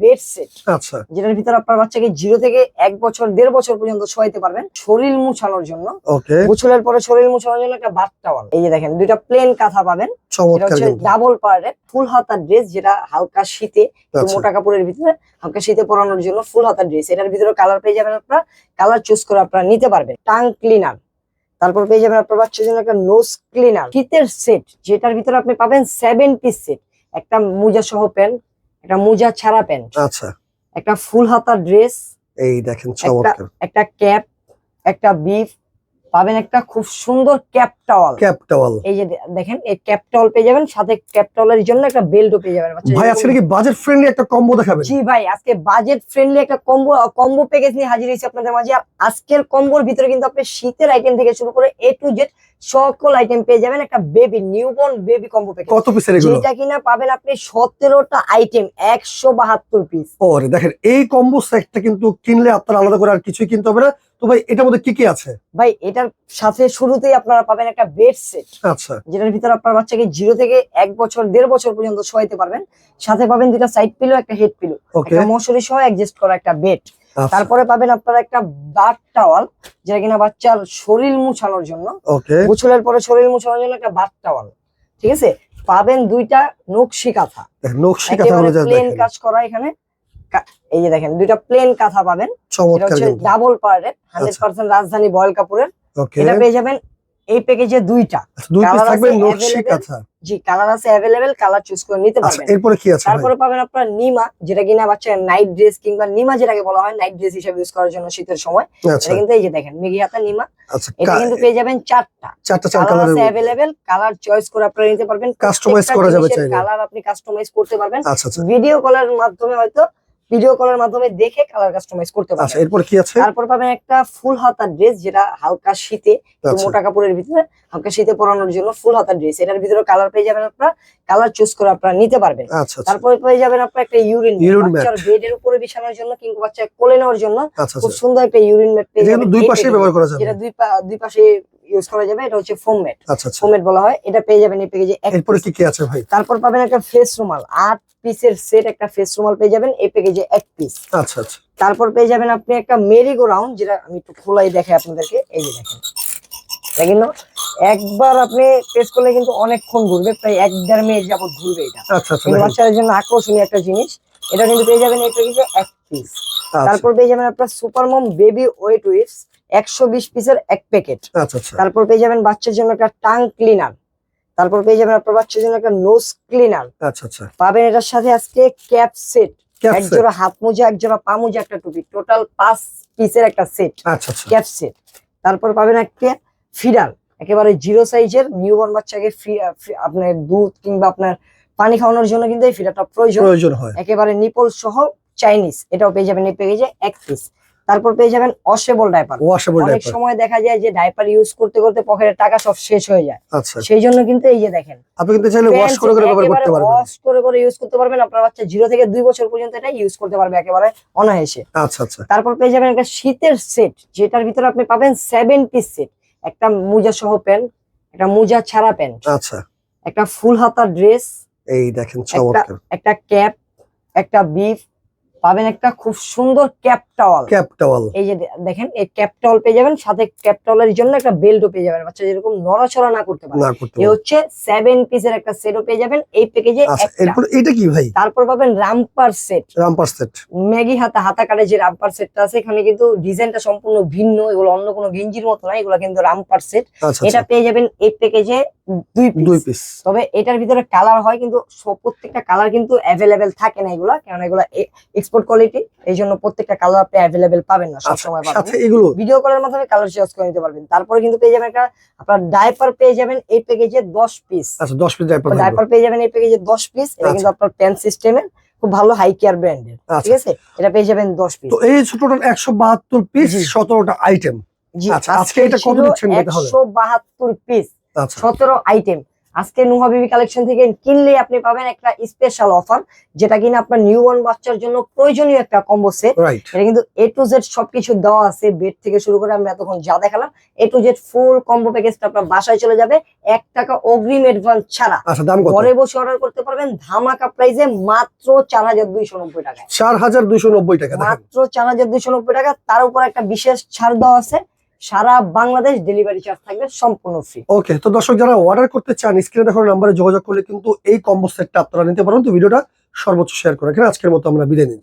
Bed set আচ্ছা। যেটার ভিতরে আপনার বাচ্চাকে জিরো থেকে এক বছর দেড় বছর পর্যন্ত শোয়াইতে পারবেন শরীর মুছানোর জন্য। ওকে। গোছলের পরে শরীর মুছানোর জন্য একটা বাথ টাওয়াল। এই যে দেখেন দুইটা প্লেন কাঁথা পাবেন। ডাবল পার্টের ফুল হাতার ড্রেস যেটা হালকা শীতে আচ্ছা। মোটা কাপড়ের ভিতরে হালকা শীতে পরানোর জন্য ফুল হাতার ড্রেস এটার ভিতরে কালার পেয়ে যাবেন আপনারা। কালার চুজ করে আপনারা নিতে পারবেন। টাং ক্লিনার তারপর পেয়ে যাবেন আপনার বাচ্চার জন্য একটা নোজ ক্লিনার শীতের সেট যেটার ভিতরে আপনি পাবেন সেভেন পিস সেট একটা মোজা সহ প্যান্ট একটা মোজা ছাড়া প্যান্ট। আচ্ছা। একটা ফুল হাতা ড্রেস এই দেখেন চমৎকার। একটা ক্যাপ একটা বিফ পাবেন একটা খুব সুন্দর ক্যাপ টাওয়াল। Cap towel. এই যে দেখেন এই ক্যাপ টাওয়াল পেয়ে যাবেন সাথে ক্যাপ টাওয়ালের জন্য একটা বেল্টও পেয়ে যাবেন। বাচ্চাদের ভাই আজকে কি বাজেট ফ্রেন্ডলি একটা কম্বো দেখাবেন? জি ভাই আজকে বাজেট ফ্রেন্ডলি একটা কম্বো কম্বো প্যাকেজ নিয়ে হাজির হয়েছি আপনাদের মাঝে। আজকের কম্বোর ভিতরে কিন্তু আপনি শীতের আইটেম থেকে শুরু করে এ টু জেড সকল আইটেম পেয়ে যাবেন একটা baby newborn baby combo package কত পিসের এগুলো? যেটা কিনা পাবেন আপনি সতেরোটা আইটেম একশো বাহাত্তর পিস ওরে দেখেন এই কম্বো সেটটা কিন্তু কিনলে আপনার আলাদা করে আর কিছুই কিনতে হবে না। তো ভাই এটার মধ্যে কি কি আছে? ভাই এটার সাথে শুরুতেই আপনারা পাবেন একটা বেড সেট আচ্ছা। যেটার ভিতরে আপনার বাচ্চাকে জিরো থেকে এক বছর দেড় বছর পর্যন্ত শোয়াইতে পারবেন। সাথে পাবেন দুটা সাইড পিলো একটা হেড পিলো একটা মশুরি সহ অ্যাডজাস্ট করা একটা বেড আচ্ছা। তারপরে পাবেন আপনারা একটা বাথ টাওয়াল যেটা কিনা বাচ্চার শরীর মুছানোর জন্য। ওকে গোছলের পরে শরীর মুছানোর জন্য একটা বাথ টাওয়াল ঠিক আছে? পাবেন দুইটা নকশি কাঁথা। নকশি কাঁথা প্লেন কাজ করা এখানে। এই যে দেখেন দুইটা প্লেন কাঁথা পাবেন। ডাবল পার্টের হান্ড্রেড পার্সেন্ট রাজধানী বয়েল কাপড়ের। এটা পেয়ে যাবেন এই প্যাকেজে দুইটা। আচ্ছা, জি কালার আছে অ্যাভেলেবেল কালার চুজ করে নিতে আচ্ছা পারবেন। এরপরে কি আছে তারপরে পাবেন আপনার নিমা যেটা কিনা বাচ্চা নাইট ড্রেস কিংবা নিমা যেটাকে বলা হয় নাইট ড্রেস হিসেবে ইউজ করার জন্য শীতের সময়। আচ্ছা। এটা কিন্তু এই যে দেখেন মিগি হাতা নিমা এটা কিন্তু পেয়ে যাবেন চারটা। চারটা চার কালার আছে অ্যাভেলেবেল কালার চয়েস করে আপনারা নিতে পারবেন। Customize করা যাবে চাইলে। কালার আপনি কাস্টমাইজ করতে পারবেন। ভিডিও কলের মাধ্যমে হয়তো ভিডিও কলের মাধ্যমে দেখে কালার কাস্টমাইজ করতে আচ্ছা পারবেন এরপর কি আছে? তারপর পাবেন একটা ফুল হাতার ড্রেস যেটা হালকা শীতে আচ্ছা। মোটা কাপড়ের ভিতরে হালকা শীতে পরানোর জন্য ফুল হাতার ড্রেস এটার ভিতরে কালার পেয়ে যাবেন আপনারা কালার চুজ করে আপনারা নিতে পারবেন। আচ্ছা আচ্ছা। তারপরে পেয়ে যাবেন আপনার একটা ইউরিন। বাচ্চার বেডের উপরে বিছানোর জন্য কিংবা বাচ্চা কোলে নেওয়ার জন্য আচ্ছা খুব আচ্ছা সুন্দর একটা ইউরিন ম্যাট পেয়ে এটা যাবেন। দুই পাশে ব্যবহার করা যাবে। যেটা দুই দুই পাশে ইউজ করা যাবে এটা হচ্ছে ফোম আচ্ছা আচ্ছা। ফোম ম্যাট বলা হয় এটা পেয়ে যাবেন এই প্যাকেজে এক এরপরে কি কি আছে ভাই? তারপর পাবেন একটা ফেস রুমাল আট পিসের সেট একটা ফেস রুমাল পেয়ে যাবেন এই প্যাকেজে এক পিস আচ্ছা আচ্ছা। তারপর পেয়ে যাবেন আপনি একটা মেরিগো রাউন্ড যেটা আমি একটু খোলাই দেখাই আপনাদেরকে এই যে দেখেন। কিন্তু একবার আপনি টেস্ট করলে কিন্তু অনেকক্ষণ ঘুরবে প্রায় এক দেড় মিনিট যাবত ঘুরবে এটা। আচ্ছা আচ্ছা বাচ্চাদের জন্য আকর্ষণীয় একটা জিনিস এটা কিন্তু পেয়ে যাবেন এই প্যাকেজে এক পিস আচ্ছা। তারপর পেয়ে যাবেন আপনার super mom baby wet wipes একশো বিশ পিসের এক প্যাকেট। আচ্ছা আচ্ছা। তারপর পেয়ে যাবেন বাচ্চার জন্য একটা টাং ক্লিনার। তারপর পেয়ে যাবেন আপনার বাচ্চার জন্য একটা নোজ ক্লিনার। আচ্ছা পাবেন এটার সাথে আজকে ক্যাপ সেট। এক জোড়া হাত মোজা এক জোড়া পা মোজা একটা টুপি। টোটাল পাঁচ পিসের একটা সেট। আচ্ছা আচ্ছা। Cap set. তারপর পাবেন একটা ফিডার একেবারে জিরো সাইজের নিউবর্ন বাচ্চাকে আপনার দুধ কিংবা আপনার পানি খাওয়ানোর জন্য কিন্তু এই ফিডারটা প্রয়োজন। প্রয়োজন হয়। একেবারে নিপল সহ চাইনিজ। এটাও পেয়ে যাবেন এই প্যাকেজে এক পিস তারপর পেয়ে যাবেন অসেবল ডাইপার ওয়াশেবল অনেক সময় দেখা যায় যে ডাইপার ইউজ করতে করতে পকেটের টাকা সব শেষ হয়ে যায়। আচ্ছা। সেই জন্য কিন্তু এই যে দেখেন আপনি কিন্তু চাইলে ওয়াশ করে করে ব্যবহার করতে পারবেন। ওয়াশ করে করে ইউজ করতে পারবেন। আপনার বাচ্চা জিরো থেকে দুই বছর পর্যন্ত এটা ইউজ করতে পারবে একেবারে অনায়াসে। আচ্ছা আচ্ছা। তারপর পেয়ে যাবেন একটা শীতের সেট যেটার ভিতরে আপনি পাবেন সেভেন পিস সেট একটা মোজা সহ প্যান্ট একটা মোজা ছাড়া প্যান্ট আচ্ছা। একটা ফুল হাতা ড্রেস এই দেখেন চমৎকার। একটা ক্যাপ একটা বিফ পাবেন একটা খুব সুন্দর ক্যাপ টাওয়াল ক্যাপ টাওয়াল এই যে দেখেন এই ক্যাপ টাওয়াল পেয়ে যাবেন সাথে ক্যাপ টাওয়ালের জন্য একটা বেল্টও পেয়ে যাবেন। বাচ্চা যেরকম নড়াচড়া না করতে পারে। করতে হচ্ছে সেভেন পিসের একটা সেটও পেয়ে যাবেন। এই প্যাকেজে আচ্ছা এরপর এটা কি ভাই? তারপর পাবেন রামপার সেট রামপার সেট ম্যাগি হাতা হাতা কাটে যে রামপার সেটটা আছে এখানে কিন্তু ডিজাইনটা সম্পূর্ণ ভিন্ন এগুলো অন্য কোনো গেঞ্জির মতো না এগুলো কিন্তু রামপার সেট আচ্ছা এটা আচ্ছা পেয়ে যাবেন এই প্যাকেজে দুই দুই পিস পিস তবে এটার ভিতরে কালার হয় কিন্তু প্রত্যেকটা কালার কিন্তু অ্যাভেলেবেল থাকে না এগুলা কারণ এগুলা এক্সপোর্ট কোয়ালিটি এই জন্য প্রত্যেকটা কালার আপনি অ্যাভেলেবেল পাবেন না আচ্ছা সবসময় পাবেন। সাথে এগুলো ভিডিও কলের মাধ্যমে কালার চয়েস করে নিতে পারবেন। তারপরে কিন্তু পেয়ে যাবেন একটা আপনার ডাইপার পেয়ে যাবেন এই প্যাকেজে দশ পিস আচ্ছা দশ পিস ডাইপার ডাইপার পেয়ে যাবেন এই প্যাকেজে দশ পিস এটা আচ্ছা। কিন্তু আপনার প্যান সিস্টেমের খুব ভালো হাই কেয়ার ব্র্যান্ডের আচ্ছা ঠিক আছে? এটা পেয়ে যাবেন দশ পিস তো এই টোটাল একশো বাহাত্তর পিস জি। সতেরোটা আইটেম জি আচ্ছা, আজকে এটা কত দিচ্ছেন তাহলে? একশো বাহাত্তর পিস আচ্ছা। সতেরো আইটেম আজকে নুহা বিবি কালেকশন থেকে কিনলে আপনি পাবেন একটা স্পেশাল অফার যেটা কিনা আপনার নিউ বর্ন বাচ্চার জন্য প্রয়োজনীয় একটা কম্বো সেট এটা কিন্তু এ টু জেড সবকিছু দেওয়া আছে বেড থেকে শুরু করে আমরা এতক্ষণ যা দেখালাম। A to Z full combo প্যাকেজটা আপনার বাসায় চলে যাবে এক টাকা অগ্রিম অ্যাডভান্স ছাড়া। আচ্ছা দাম কত? ঘরে বসে অর্ডার করতে পারবেন ধামাকা প্রাইসে মাত্র চার হাজার দুইশো নব্বই টাকায় চার হাজার দুইশো নব্বই টাকা মাত্র চার হাজার দুইশো নব্বই টাকা তার উপর একটা বিশেষ ছাড় দেওয়া আছে। সারা বাংলাদেশ ডেলিভারি চার্জ থাকবে সম্পূর্ণ ফ্রি ওকে তো দর্শক যারা অর্ডার করতে চান স্ক্রিনে দেখানো নাম্বারে যোগাযোগ করলে কিন্তু এই কম্বো সেটটা আপনারা নিতে পারেন। তো ভিডিওটা সর্বোচ্চ শেয়ার করে আজকের মতো আমরা বিদায় নিচ্ছি।